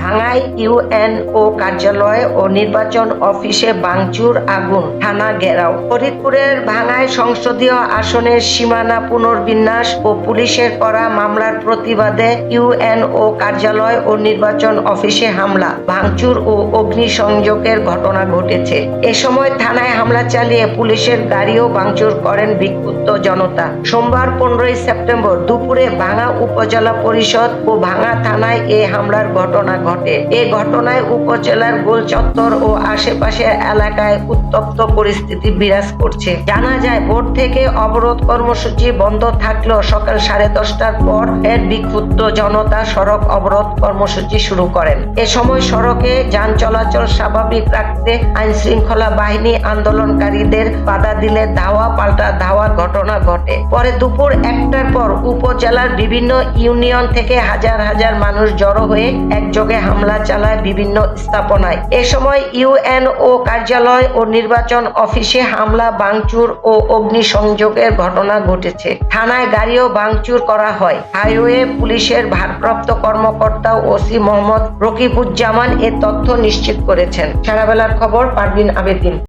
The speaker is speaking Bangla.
ভাঙায় ইউএনও কার্যালয় ও নির্বাচন অফিসে ভাঙচুর আগুন, থানা ঘেরাও। ফরিদপুরের ভাঙায় সংসদীয় আসনের সীমানা পুনর্বিন্যাস ও পুলিশের করা মামলার প্রতিবাদে ইউএনও কার্যালয় ও নির্বাচন অফিসে হামলা, ভাঙচুর ও অগ্নিসংযোগের ঘটনা ঘটেছে। এ সময় থানায় হামলা চালিয়ে পুলিশের গাড়িও ভাঙচুর করেন বিক্ষুব্ধ জনতা। সোমবার পনেরোই সেপ্টেম্বর দুপুরে ভাঙা উপজেলা পরিষদ ও ভাঙা থানায় এ হামলার ঘটনা ঘটে। এ ঘটনায় উপজেলার গোলচত্বর ও আশেপাশে এলাকায় উত্তপ্ত পরিস্থিতি বিরাজ করছে। জানা যায়, ভোর থেকে অবরোধ কর্মসূচি বন্ধ থাকলেও সকাল সাড়ে দশটার পর এর বিক্ষুব্ধ জনতা সড়ক অবরোধ কর্মসূচি শুরু করেন। এ সময় সড়কে যান চলাচল স্বাভাবিক রাখতে আইন শৃঙ্খলা বাহিনী আন্দোলনকারীদের বাধা দিলে ধাওয়া পাল্টা ধাওয়ার ঘটনা ঘটে। পরে দুপুর একটার পর উপজেলার বিভিন্ন ইউনিয়ন থেকে হাজার হাজার মানুষ জড়ো হয়ে একযোগে হামলা চালায় বিভিন্ন স্থাপনায়। এ সময় ইউএনও কার্যালয় ও নির্বাচন অফিসে হামলা, ভাঙচুর ও অগ্নিসংযোগের ঘটনা ঘটেছে। থানায় গাড়িও ভাঙচুর করা হয়। হাইওয়ে পুলিশের ভারপ্রাপ্ত কর্মকর্তা ওসি মোহাম্মদ রকিবুজ্জামান এ তথ্য নিশ্চিত করেছেন। সারাবেলার খবর, পারভিন আবেদিন।